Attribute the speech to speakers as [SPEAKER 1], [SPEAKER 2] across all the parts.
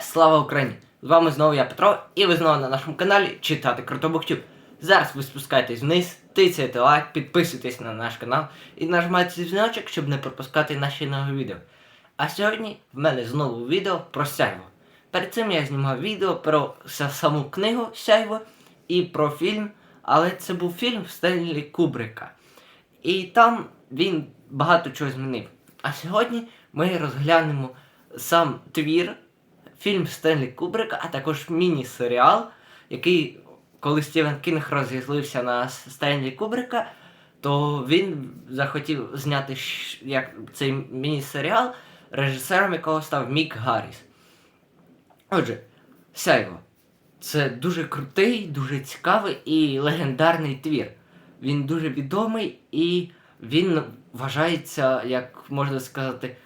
[SPEAKER 1] Слава Україні! З вами знову я Петро, і ви знову на нашому каналі Читати Крутобуктюб. Зараз ви спускаєтесь вниз, тицяєте лайк, підписуйтесь на наш канал і нажимайте дзвіночок, щоб не пропускати наші нові відео. А сьогодні в мене знову відео про сяйво. Перед цим я знімав відео про саму книгу Сяйво і про фільм, але це був фільм Стенлі Кубрика. І там він багато чого змінив. А сьогодні ми розглянемо сам твір, фільм Стенлі Кубрика, а також міні-серіал, який, коли Стівен Кінг розізлився на Стенлі Кубрика, то він захотів зняти як цей міні-серіал, режисером якого став Мік Гарріс. Отже, Сяйво. Це дуже крутий, дуже цікавий і легендарний твір. Він дуже відомий і він вважається, як можна сказати,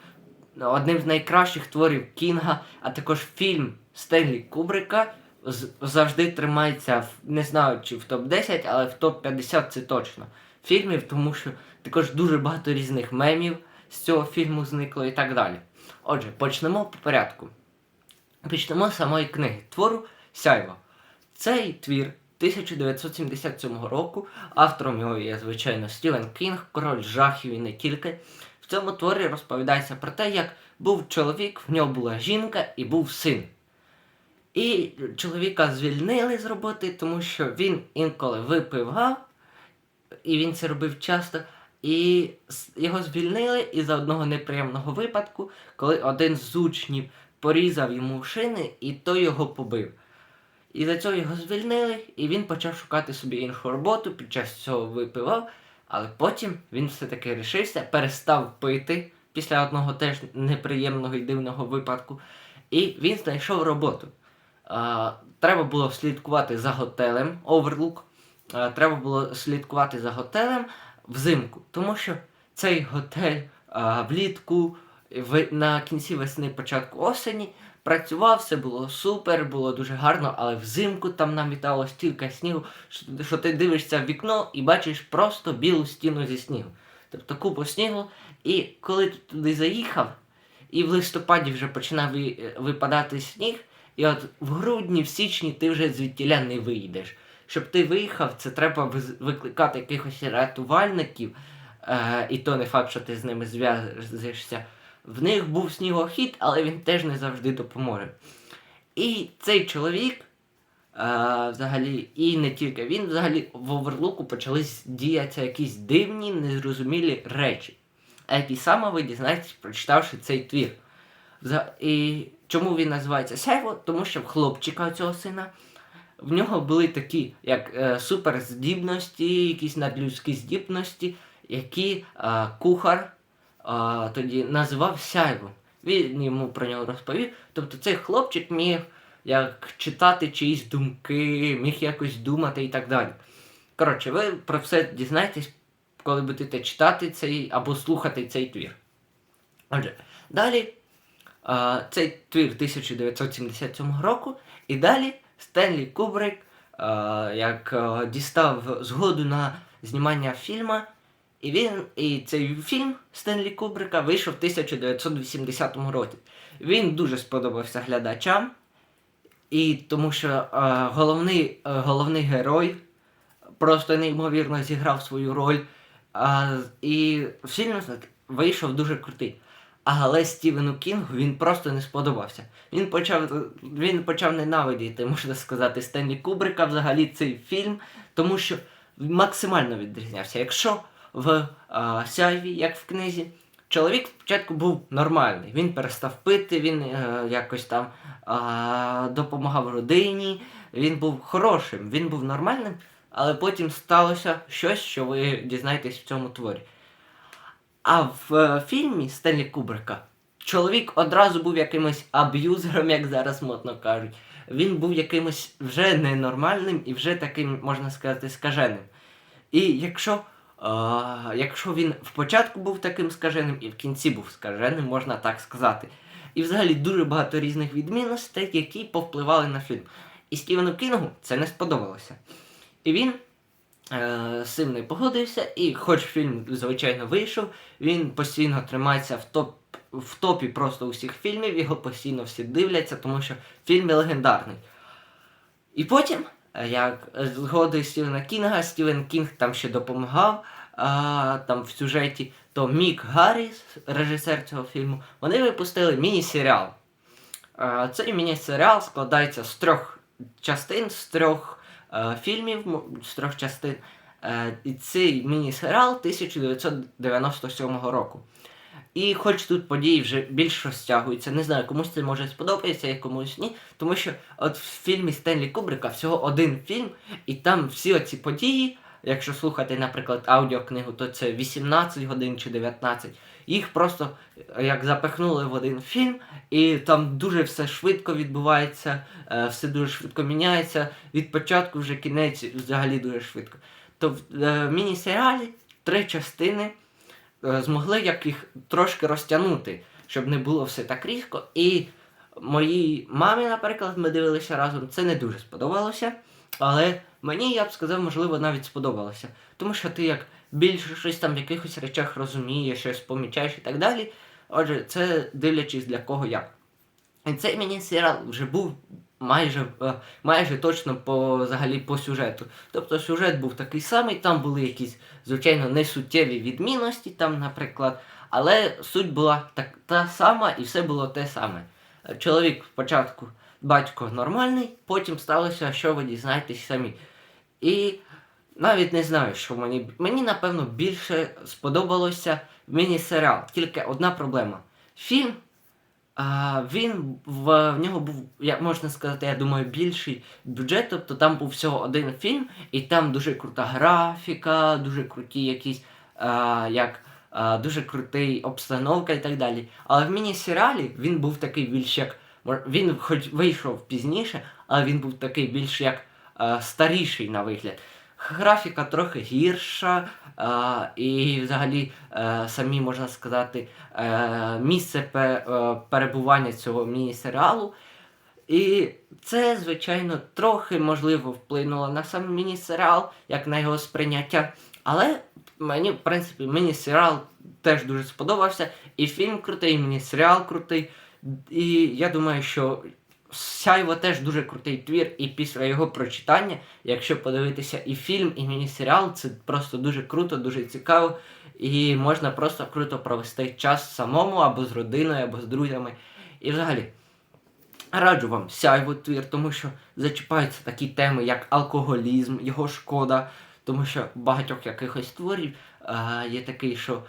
[SPEAKER 1] одним з найкращих творів Кінга, а також фільм Стенлі Кубрика завжди тримається, не знаю чи в топ-10, але в топ-50 це точно фільмів, тому що також дуже багато різних мемів з цього фільму зникло і так далі. Отже, почнемо по порядку. Почнемо з самої книги твору Сяйво. Цей твір 1977 року. Автором його є, звичайно, Стівен Кінг, король жахів і не тільки. Цьому творі розповідається про те, як був чоловік, в нього була жінка і був син. І чоловіка звільнили з роботи, тому що він інколи випивав, і він це робив часто. І його звільнили із-за одного неприємного випадку, коли один з учнів порізав йому шини, і той його побив. І за цього його звільнили, і він почав шукати собі іншу роботу, під час цього випивав, але потім він все-таки рішився, перестав пити після одного теж неприємного і дивного випадку, і він знайшов роботу. А, треба було слідкувати за готелем а, треба було слідкувати за готелем взимку, тому що цей готель а, влітку в, на кінці весни, початку осені працював, все було супер, було дуже гарно, але взимку там намітало стільки снігу, що, ти дивишся в вікно і бачиш просто білу стіну зі снігу. Тобто купу снігу. І коли ти туди заїхав, і в листопаді вже починав випадати сніг, і от в грудні, в січні ти вже звідтіля не вийдеш. Щоб ти виїхав, це треба викликати якихось рятувальників, е, і то не факт, що ти з ними зв'яжешся. В них був снігохід, але він теж не завжди допоможе. І цей чоловік, е, взагалі, і не тільки він, взагалі в оверлуку почались діятися якісь дивні, незрозумілі речі. А які саме ви дізнаєтесь, прочитавши цей твір. І чому він називається Сяйво? Тому що в хлопчика цього сина в нього були такі, як е, суперздібності, якісь надлюдські здібності, які е, кухар а, тоді називав Сяйво. Він йому про нього розповів. Тобто цей хлопчик міг як читати чиїсь думки, міг якось думати і так далі. Коротше, ви про все дізнаєтесь, коли будете читати цей або слухати цей твір. Отже, далі а, цей твір 1977 року, і далі Стенлі Кубрик а, як а, дістав згоду на знімання фільму, і він і цей фільм Стенлі Кубрика вийшов в 1980 році. Він дуже сподобався глядачам, і тому що е, головний, е, головний герой просто неймовірно зіграв свою роль. А, і фільм вийшов дуже крутий. Але Стівену Кінгу він просто не сподобався. Він почав, він почав ненавидіти, можна сказати, Стенлі Кубрика взагалі цей фільм, тому що максимально відрізнявся. Якщо в а, Сяйві, як в книзі, чоловік спочатку був нормальний. Він перестав пити, він е, якось там а, допомагав родині, він був хорошим, він був нормальним, але потім сталося щось, що ви дізнаєтесь в цьому творі. А в е, фільмі Стенлі Кубрика чоловік одразу був якимось аб'юзером, як зараз модно кажуть. Він був якимось вже ненормальним і вже таким, можна сказати, скаженим. І якщо, е, якщо він в початку був таким скаженим і в кінці був скаженим, можна так сказати. І взагалі дуже багато різних відмінностей, які повпливали на фільм. І Стівену Кінгу це не сподобалося. І він е, з цим не погодився, і хоч фільм, звичайно, вийшов, він постійно тримається в топ в топі просто усіх фільмів, його постійно всі дивляться, тому що фільм є легендарний. І потім, як е, згодою Стівена Кінга, Стівен Кінг там ще допомагав а, там в сюжеті, то Мік Гарріс, режисер цього фільму, вони випустили міні-серіал. Цей міні-серіал складається з трьох частин, з трьох е, фільмів, з трьох частин. Е, і цей міні-серіал 1997 року. І хоч тут події вже більш розтягуються, не знаю, комусь це може сподобається, а комусь ні. Тому що от в фільмі Стенлі Кубрика всього один фільм, і там всі оці події, якщо слухати, наприклад, аудіокнигу, то це 18 годин чи 19. Їх просто е, як запихнули в один фільм, і там дуже все швидко відбувається, е, все дуже швидко міняється. Від початку вже кінець взагалі дуже швидко. То в е, міні-серіалі три частини змогли як їх трошки розтягнути, щоб не було все так різко. І моїй мамі, наприклад, ми дивилися разом, це не дуже сподобалося. Але мені, я б сказав, можливо, навіть сподобалося. Тому що ти як більше щось там в якихось речах розумієш, щось помічаєш і так далі. Отже, це дивлячись для кого як. І цей міні-серіал вже був майже, майже точно по, взагалі, по сюжету. Тобто сюжет був такий самий, там були якісь, звичайно, несуттєві відмінності, там, наприклад, але суть була так, та сама і все було те саме. Чоловік спочатку батько нормальний, потім сталося, що ви дізнаєтесь самі. І навіть не знаю, що мені. Мені, напевно, більше сподобалося міні-серіал. Тільки одна проблема. Фільм він в, в нього був, як можна сказати, я думаю, більший бюджет. Тобто там був всього один фільм, і там дуже крута графіка, дуже круті якісь, як дуже крутий обстановка і так далі. Але в міні-серіалі він був такий більш як. Він хоч вийшов пізніше, але він був такий більш як старіший на вигляд. Графіка трохи гірша, а, і взагалі е, самі можна сказати е, місце пе- е, перебування цього міні-серіалу. І це, звичайно, трохи можливо вплинуло на сам міні-серіал, як на його сприйняття. Але мені, в принципі, міні-серіал теж дуже сподобався. І фільм крутий, і міні-серіал крутий. І я думаю, що Сяйво теж дуже крутий твір, і після його прочитання, якщо подивитися і фільм, і міні-серіал, це просто дуже круто, дуже цікаво. І можна просто круто провести час самому, або з родиною, або з друзями. І взагалі, раджу вам сяйво твір, тому що зачіпаються такі теми, як алкоголізм, його шкода, тому що багатьох якихось творів е, є такий, що е,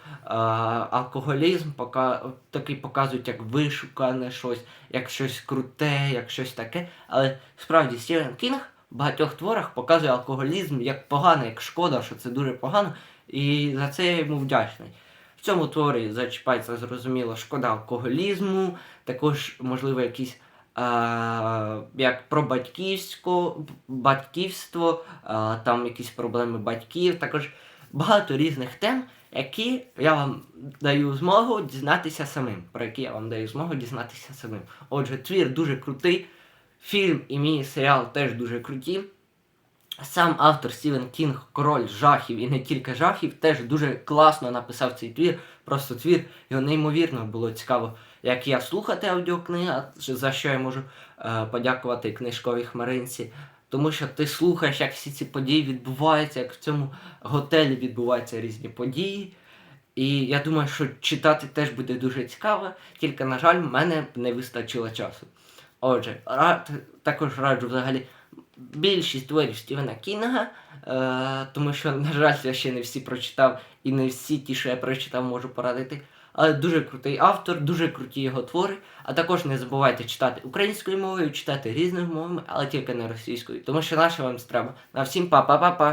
[SPEAKER 1] алкоголізм пока, такий показують як вишукане щось, як щось круте, як щось таке. Але справді Стівен Кінг в багатьох творах показує алкоголізм як погано, як шкода, що це дуже погано, і за це я йому вдячний. В цьому творі зачіпається зрозуміло шкода алкоголізму, також, можливо, якісь а, як про батьківсько, батьківство, там якісь проблеми батьків, також багато різних тем, які я вам даю змогу дізнатися самим, про які я вам даю змогу дізнатися самим. Отже, твір дуже крутий, фільм і міні-серіал теж дуже круті. Сам автор Стівен Кінг, король жахів і не тільки жахів, теж дуже класно написав цей твір. Просто твір, його неймовірно було цікаво, як я слухати аудіокнига, за що я можу е, подякувати книжковій хмаринці. Тому що ти слухаєш, як всі ці події відбуваються, як в цьому готелі відбуваються різні події. І я думаю, що читати теж буде дуже цікаво, тільки, на жаль, в мене не вистачило часу. Отже, рад, також раджу взагалі більшість творів Стівена Кінга, е, тому що, на жаль, я ще не всі прочитав, і не всі ті, що я прочитав, можу порадити. Але дуже крутий автор, дуже круті його твори. А також не забувайте читати українською мовою, читати різними мовами, але тільки не російською, тому що наше вам треба. На всім па-па-па-па!